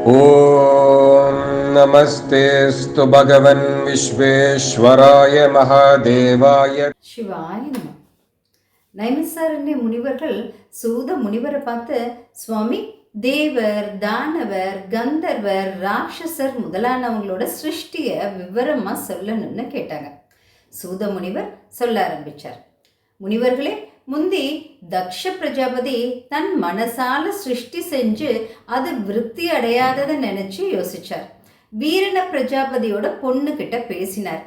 ॐ नमस्तेऽस्तु भगवन् विश्वेश्वराय महादेवाय சிவாய நம நைமிசாரண்ய முனிவர்கள் சூத முனிவரை பார்த்து சுவாமி தேவர் தானவர் கந்தர்வர் ராட்சசர் முதலானவங்களோட சிருஷ்டிய விவரமா சொல்லணும்னு கேட்டாங்க சூத முனிவர் சொல்ல ஆரம்பிச்சார் முனிவர்களே முந்தி தக்ஷ பிரஜாபதி தன் மனசால சிருஷ்டி செஞ்சு அது விருத்தி அடையாததை நினைச்சு யோசிச்சார். வீரன பிரஜாபதியோட பொண்ணு கிட்ட பேசினார்.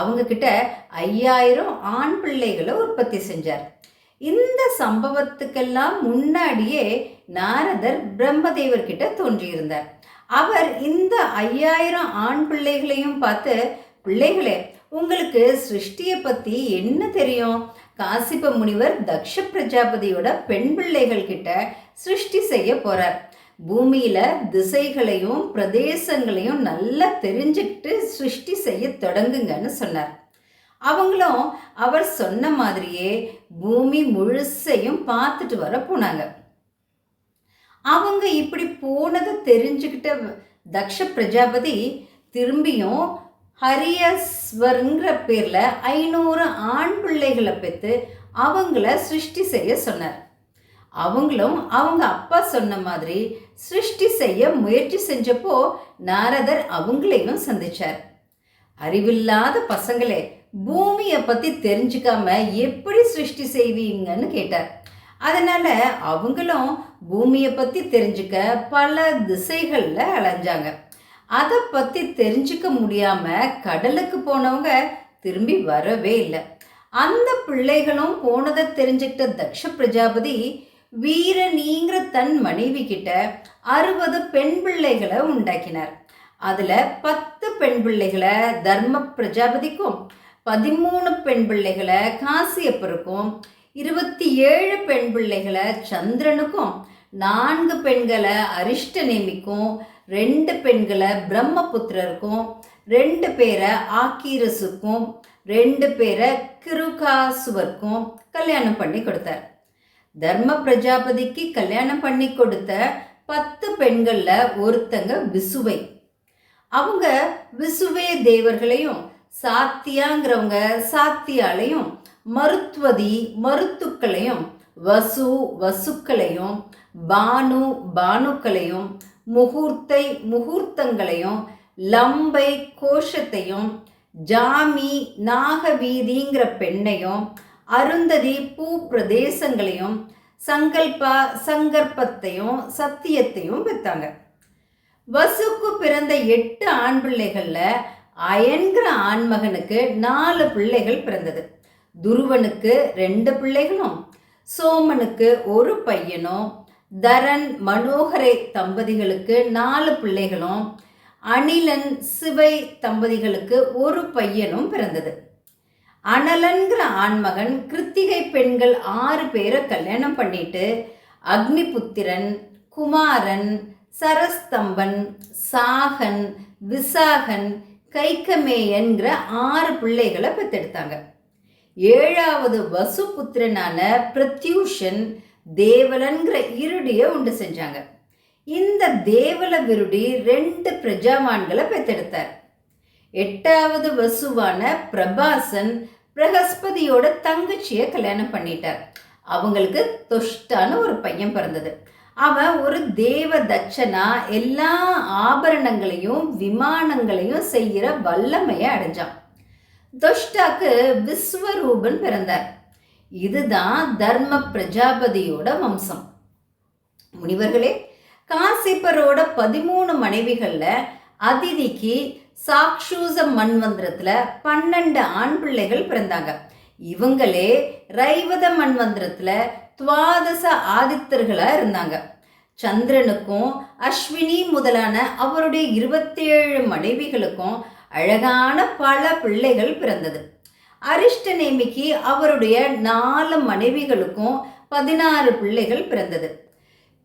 அவங்க கிட்ட ஐயாயிரம் ஆண் பிள்ளைகளை உற்பத்தி செஞ்சார். இந்த சம்பவத்துக்கெல்லாம் முன்னாடியே நாரதர் பிரம்மதேவர் கிட்ட தோன்றியிருந்தார். அவர் இந்த ஐயாயிரம் ஆண் பிள்ளைகளையும் பார்த்து பிள்ளைகளே உங்களுக்கு சிருஷ்டியை பற்றி என்ன தெரியும்? காசிப்ப முனிவர் தக்ஷ பிரஜாபதியோட பெண் பிள்ளைகள் கிட்ட சிருஷ்டி செய்ய போறார். பூமியில திசைகளையும் பிரதேசங்களையும் நல்லா தெரிஞ்சுக்கிட்டு சிருஷ்டி செய்ய தொடங்குங்கன்னு சொன்னார். அவங்களும் அவர் சொன்ன மாதிரியே பூமி முழுசையும் பார்த்துட்டு வர போனாங்க. அவங்க இப்படி போனதை தெரிஞ்சுக்கிட்ட தக்ஷ பிரஜாபதி திரும்பியும் ஹரியஸ்வருங்கிற பேரில் ஐநூறு ஆண் பிள்ளைகளை பெற்று அவங்கள சிருஷ்டி செய்ய சொன்னார். அவங்களும் அவங்க அப்பா சொன்ன மாதிரி சிருஷ்டி செய்ய முயற்சி செஞ்சப்போ நாரதர் அவங்களையும் சந்திச்சார். அறிவில்லாத பசங்களே பூமியை பற்றி தெரிஞ்சுக்காம எப்படி சிருஷ்டி செய்வீங்கன்னு கேட்டார். அதனால் அவங்களும் பூமியை பற்றி தெரிஞ்சுக்க பல திசைகளில் அலைஞ்சாங்க. அதை பற்றி தெரிஞ்சுக்க முடியாமல் கடலுக்கு போனவங்க திரும்பி வரவே இல்லை. அந்த பிள்ளைகளும் போனதை தெரிஞ்சுக்கிட்ட தக்ஷ பிரஜாபதி வீரனீங்கிற தன் மனைவி கிட்ட அறுபது பெண் பிள்ளைகளை உண்டாக்கினார். அதில் பத்து பெண் பிள்ளைகளை தர்ம பிரஜாபதிக்கும் பதிமூணு பெண் பிள்ளைகளை காசியப்பருக்கும் இருபத்தி ஏழு பெண் பிள்ளைகளை சந்திரனுக்கும் நான்கு பெண்களை அரிஷ்ட நேமிக்கும் ரெண்டு பெண்களை பிரம்மபுத்திரருக்கும் ரெண்டு பேரை ஆக்கீரசுக்கும் ரெண்டு பேரை கிருகாசுவர்க்கும் கல்யாணம் பண்ணி கொடுத்தார். தர்ம பிரஜாபதிக்கு கல்யாணம் பண்ணி கொடுத்த பத்து பெண்களில் ஒருத்தங்க விசுவை. அவங்க விசுவே தேவர்களையும் சாத்தியாங்கிறவங்க சாத்தியாலையும் மருத்துவதி மருத்துக்களையும் வசு வசுக்களையும் பானு பானுக்களையும் முகூர்த்தை முகூர்த்தங்களையும் லம்பை கோஷத்தையும் ஜாமி நாகவீதிங்கிற பெண்ணையும் அருந்ததி பூ பிரதேசங்களையும் சங்கல்பா சங்கற்பத்தையும் சத்தியத்தையும் பெற்றாங்க. வசுக்கு பிறந்த எட்டு ஆண் பிள்ளைகளில் அயன்கிற ஆண்மகனுக்கு நாலு பிள்ளைகள் பிறந்தது. துருவனுக்கு ரெண்டு பிள்ளைகளும் சோமனுக்கு ஒரு பையனும் தரன் மனோகரை தம்பதிகளுக்கு நாலு பிள்ளைகளும் அனிலன் சிவை தம்பதிகளுக்கு ஒரு பையனும் பிறந்தது. அனலன்கிற ஆண்மகன் கிருத்திகை பெண்கள் ஆறு பேரை கல்யாணம் பண்ணிட்டு அக்னிபுத்திரன் குமாரன் சரஸ்தம்பன் சாகன் விசாகன் கைக்கமேயன்கிற ஆறு பிள்ளைகளை பெற்றெடுத்தாங்க. ஏழாவது வசுபுத்திரனான பிரத்யூஷன் தேவலன்கிற இருடிய உண்டு செஞ்சாங்க. இந்த தேவல விருடி ரெண்டு பிரஜாவான்களை பெத்தெடுத்தார். எட்டாவது வசுவான பிரபாசன் பிரகஸ்பதியோட தங்கச்சியை கல்யாணம் பண்ணிட்டார். அவங்களுக்கு தொஷ்டான ஒரு பையன் பிறந்தது. அவன் ஒரு தேவ தட்சனா எல்லா ஆபரணங்களையும் விமானங்களையும் செய்கிற வல்லமையை அடைஞ்சான். தொஷ்டாக்கு விஸ்வரூபன் பிறந்தார். இதுதான் தர்ம பிரஜாபதியோட வம்சம். முனிவர்களே காசிப்பரோட பதிமூணு மனைவிகளில் அதிதிக்கு சாக்ஷூச மண்வந்திரத்தில் பன்னெண்டு ஆண் பிள்ளைகள் பிறந்தாங்க. இவங்களே ரைவத மண்வந்திரத்தில் துவாதச ஆதித்தர்களாக இருந்தாங்க. சந்திரனுக்கும் அஸ்வினி முதலான அவருடைய இருபத்தேழு மனைவிகளுக்கும் அழகான பல பிள்ளைகள் பிறந்தது. அரிஷ்டநேமிக்கு அவருடைய நாலு மனைவிகளுக்கும் பதினாறு பிள்ளைகள் பிறந்தது.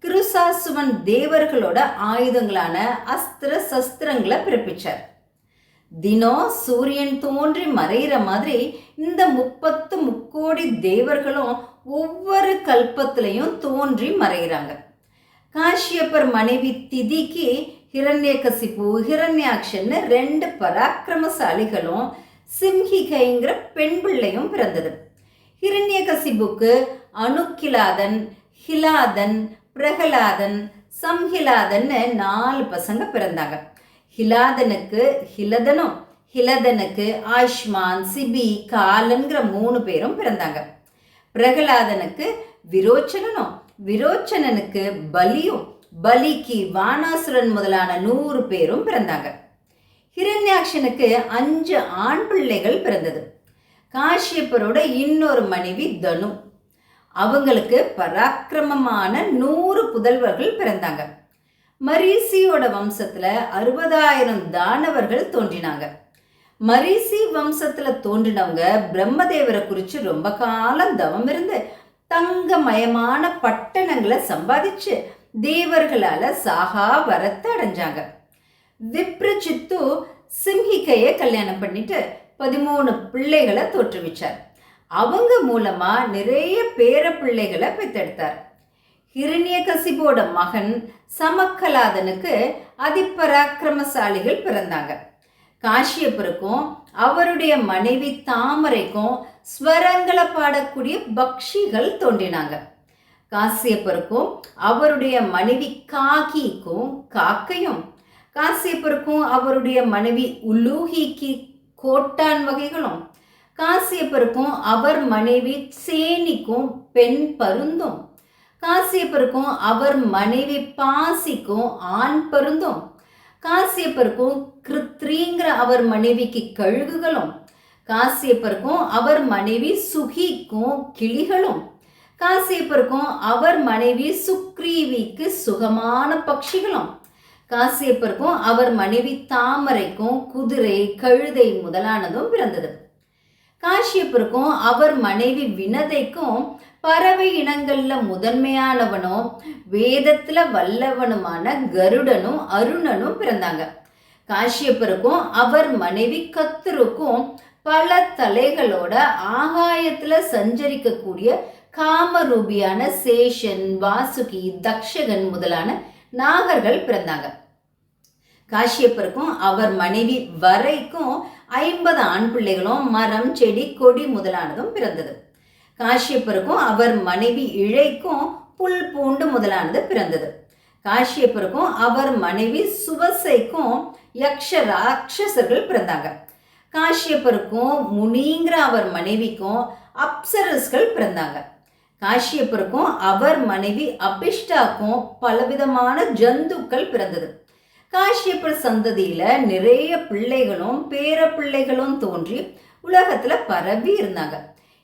கிருசாசுவன் தேவர்களோட ஆயுதங்களான அஸ்திர சஸ்திரங்களை பிறப்பிச்சார். தினம் சூரியன் தோன்றி மறையிற மாதிரி இந்த முப்பத்து முக்கோடி தேவர்களும் ஒவ்வொரு கல்பத்திலையும் தோன்றி மறைகிறாங்க காஷ்யப்பர் மனைவி திதிக்கு ஹிரண்யகசிப்பு ஹிரண்யாக்ஷன்னு ரெண்டு பராக்கிரமசாலிகளும் சிம்ஹிகைங்கிற பெண் பிள்ளையும் பிறந்தது. ஹிரண்யகசிபுக்கு அணுக்கிலாதன் ஹிலாதன் பிரகலாதன் சம்ஹிலாதன்னு நாலு பசங்க பிறந்தாங்க. ஹிலாதனுக்கு ஹிலதனும் ஹிலதனுக்கு ஆயுஷ்மான் சிபி காலன்கிற மூணு பேரும் பிறந்தாங்க. பிரகலாதனுக்கு விரோச்சனனும் விரோச்சனனுக்கு பலியும் பலிக்கு வானாசுரன் முதலான நூறு பேரும் பிறந்தாங்க. ஹிரண்யாட்சனுக்கு அஞ்சு ஆண் பிள்ளைகள் பிறந்தது. காஷ்யப்பரோட இன்னொரு மனைவி தனு. அவங்களுக்கு பராக்கிரமமான நூறு புதல்வர்கள் பிறந்தாங்க. மரீசியோட வம்சத்தில் அறுபதாயிரம் தானவர்கள் தோன்றினாங்க. மரீசி வம்சத்தில் தோன்றினவங்க பிரம்மதேவரை குறித்து ரொம்ப காலம் தவம் இருந்து தங்கமயமான பட்டணங்களை சம்பாதிச்சு தேவர்களால் சாகா வரத்தை அடைஞ்சாங்க. விப்ரச்சித்து சிம்ஹிகையை கல்யாணம் பண்ணிட்டு பதிமூணு பிள்ளைகளை தோற்றுவிச்சார். அவங்க மூலமா நிறைய பேர பிள்ளைகளை பெத்தெடுத்தார் ஹிரண்யகசிபோட மகன் சமக்கலாதனுக்கு அதிபராக்கிரமசாலிகள் பிறந்தாங்க. காஷ்யப்பருக்கும் அவருடைய மனைவி தாமரைக்கும் ஸ்வரங்களை பாடக்கூடிய பக்ஷிகள் தோன்றினாங்க. காசியப்பருக்கும் அவருடைய மனைவி காகிக்கும் காக்கையும் காசியப்பருக்கும் அவருடைய மனைவி உலூகிக்கு கோட்டான் வகைகளும். காசியப்பருக்கும் அவர் மனைவி சேனிக்கும் பெண் பருந்தும். காசியப்பருக்கும் அவர் மனைவி பாசிக்கும் ஆண் பருந்தும். காசியப்பருக்கும் கிருத்ரிங்கிற அவர் மனைவிக்கு கழுகுகளும். காசியப்பருக்கும் அவர் மனைவி சுகிக்கும் கிளிகளும். காசியப்பருக்கும் அவர் மனைவி சுக்ரீவிக்கு சுகமான பட்சிகளும் காசியப்பருக்கும் அவர் மனைவி தாமரைக்கும் குதிரை கழுதை முதலானதும் பிறந்தது. காசியப்பருக்கும் அவர் மனைவி வினதைக்கும் பறவை இனங்கள்ல முதன்மையானவனும் வேதத்துல வல்லவனுமான கருடனும் அருணனும் பிறந்தாங்க. காசியப்பருக்கும் அவர் மனைவி கத்தருக்கும் பல தலைகளோட ஆகாயத்துல சஞ்சரிக்கக்கூடிய காமரூபியான சேஷன் வாசுகி தக்ஷகன் முதலான நாகர்கள் பிறந்தாங்க. காஷ்யப்பருக்கும் அவர் மனைவி வரைக்கும் ஐம்பது ஆண் பிள்ளைகளும் மரம் செடி கொடி முதலானதும் பிறந்தது. காஷ்யப்பருக்கும் அவர் மனைவி இழைக்கும் புல் பூண்டு முதலானது பிறந்தது. காஷ்யப்பருக்கும் அவர் மனைவி சுவசைக்கும் யக்ஷ ராட்சசர்கள் பிறந்தாங்க. காஷ்யப்பருக்கும் முனிங்கிற அவர் மனைவிக்கும் அப்சரஸ்கள் பிறந்தாங்க. காஷ்யப்பருக்கும் அவர் மனைவி அபிஷ்டாக்கும் பலவிதமான ஜந்துக்கள் பிறந்தது. காஷ்யப்பர் சந்ததியில நிறைய பிள்ளைகளும் பேர பிள்ளைகளும் தோன்றி உலகத்துல பரவி இருந்தாங்க.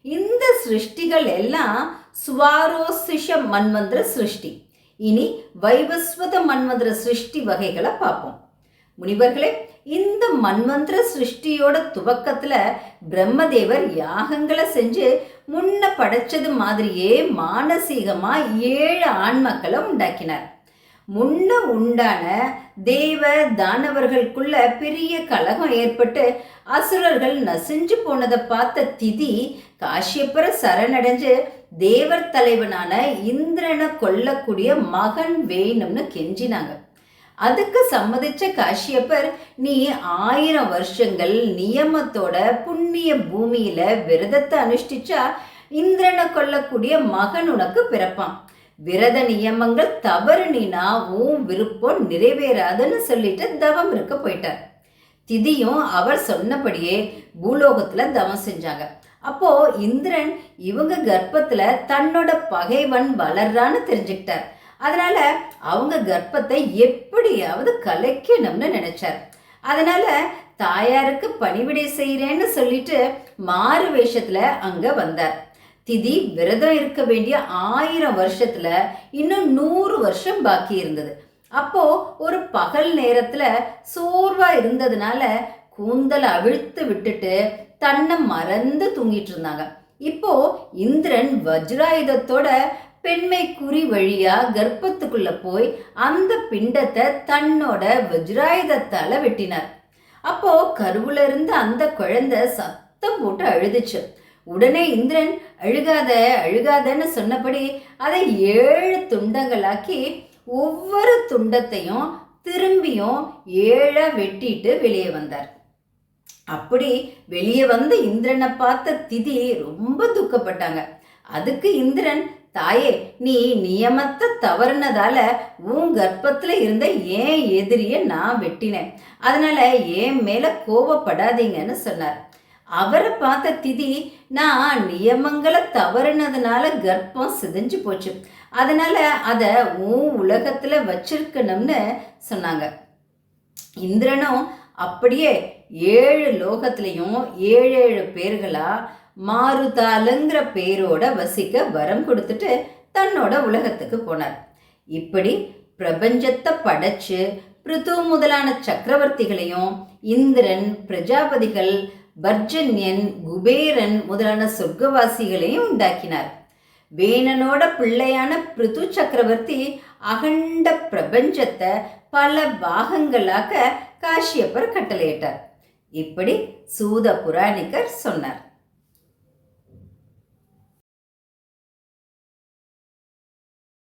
இந்த சிருஷ்டிகள் எல்லாம் சுவாரோசிஷ மன்வந்திர சிருஷ்டி. இனி வைவஸ்வத மன்வந்திர சிருஷ்டி வகைகளை பார்ப்போம். முனிவர்களே இந்த மன்வந்திர சிருஷ்டியோட துவக்கத்துல பிரம்மதேவர் யாகங்களை செஞ்சு முன்ன படைச்சது மாதிரியே மானசீகமா ஏழு ஆண்மக்களை உண்டாக்கினார். முன்ன உண்டான தேவ தானவர்களுக்குள்ள பெரிய கலகம் ஏற்பட்டு அசுரர்கள் நசிஞ்சு போனதை பார்த்த திதி காஷ்யப்பர சரணடைஞ்சு தேவர் தலைவனான இந்திரனை கொல்லக்கூடிய மகன் வேணும்னு கெஞ்சினாங்க. அதுக்கு சம்மதிச்ச காஷ்யப்பர் நீ ஆயிரம் வருஷங்கள் நியமத்தோட புண்ணிய பூமியில விரதத்தை அனுஷ்டிச்சா இந்திரனை கொல்லக்கூடிய மகன் உனக்கு பிறப்பான். விரத நியமங்கள் தவறுனினா உன் விருப்பம் நிறைவேறாதுன்னு சொல்லிட்டு தவம் இருக்க போயிட்டார். திதியும் அவர் சொன்னபடியே பூலோகத்துல தவம் செஞ்சாங்க. அப்போ இந்திரன் இவங்க கர்ப்பத்துல தன்னோட பகைவன் வளர்றான்னு தெரிஞ்சுக்கிட்டார். அதனால அவங்க கர்ப்பத்தை எப்படியாவது கலைக்கணும்னு நினைச்சார். அதனால தாயாருக்கு பணிவிடை செய்கிறேன்னு சொல்லிட்டு மாறு வேஷத்துல அங்க வந்தார். திதி விரதம் இருக்க வேண்டிய ஆயிரம் வருஷத்துல இன்னும் நூறு வருஷம் பாக்கி இருந்தது. அப்போ ஒரு பகல் நேரத்துல சோர்வா இருந்ததுனால கூந்தலை அவிழ்த்து விட்டுட்டு தன்னை மறந்து தூங்கிட்டு இருந்தாங்க. இப்போ இந்திரன் வஜ்ராயுதத்தோட பெண்மை குறி வழியா கர்ப்பத்துக்குள்ள போய் அந்த பிண்டத்தை தன்னோட வஜ்ராயுதத்தால வெட்டினார். அப்போ கருவுல இருந்து அந்த குழந்தை சத்தம் போட்டு அழுதுச்சு. உடனே இந்திரன் அழுகாத அழுகாதன்னு சொன்னபடி அதை ஏழு துண்டங்களாக்கி ஒவ்வொரு துண்டத்தையும் திரும்பியும் ஏழா வெட்டிட்டு வெளியே வந்தார். அப்படி வெளியே வந்த இந்திரனை பார்த்த திதி ரொம்ப துக்கப்பட்டாங்க. அதுக்கு இந்திரன் தாயே நீ நியமத்தை தவறுனதால உன் கர்ப்பத்தில் இருந்த ஏன் எதிரிய நான் வெட்டினேன். அதனால என் மேலே கோவப்படாதீங்கன்னு சொன்னார். அவரை பார்த்த திதி நான் நியமங்களை தவறுனதுனால கர்ப்பம் சிதைஞ்சு போச்சு. அதனால் அதை உன் உலகத்தில் வச்சிருக்கணும்னு சொன்னாங்க. இந்திரனும் அப்படியே ஏழு லோகத்திலையும் ஏழு ஏழு பேர்களாக மாறுதாலுங்கிற பேரோட வசிக்க வரம் கொடுத்துட்டு தன்னோட உலகத்துக்கு போனார். இப்படி பிரபஞ்சத்தை படைச்சு பிருத்து முதலான சக்கரவர்த்திகளையும் இந்திரன் பிரஜாபதிகள் பர்ஜன்யன் குபேரன் முதலான சொர்க்கவாசிகளையும் உண்டாக்கினார். வேணனோட பிள்ளையான பிருது சக்கரவர்த்தி அகண்ட பிரபஞ்சத்தை பல பாகங்களாக காஷ்யப்பர் கட்டளையிட்டார். இப்படி சூத புராணிகர் சொன்னார்.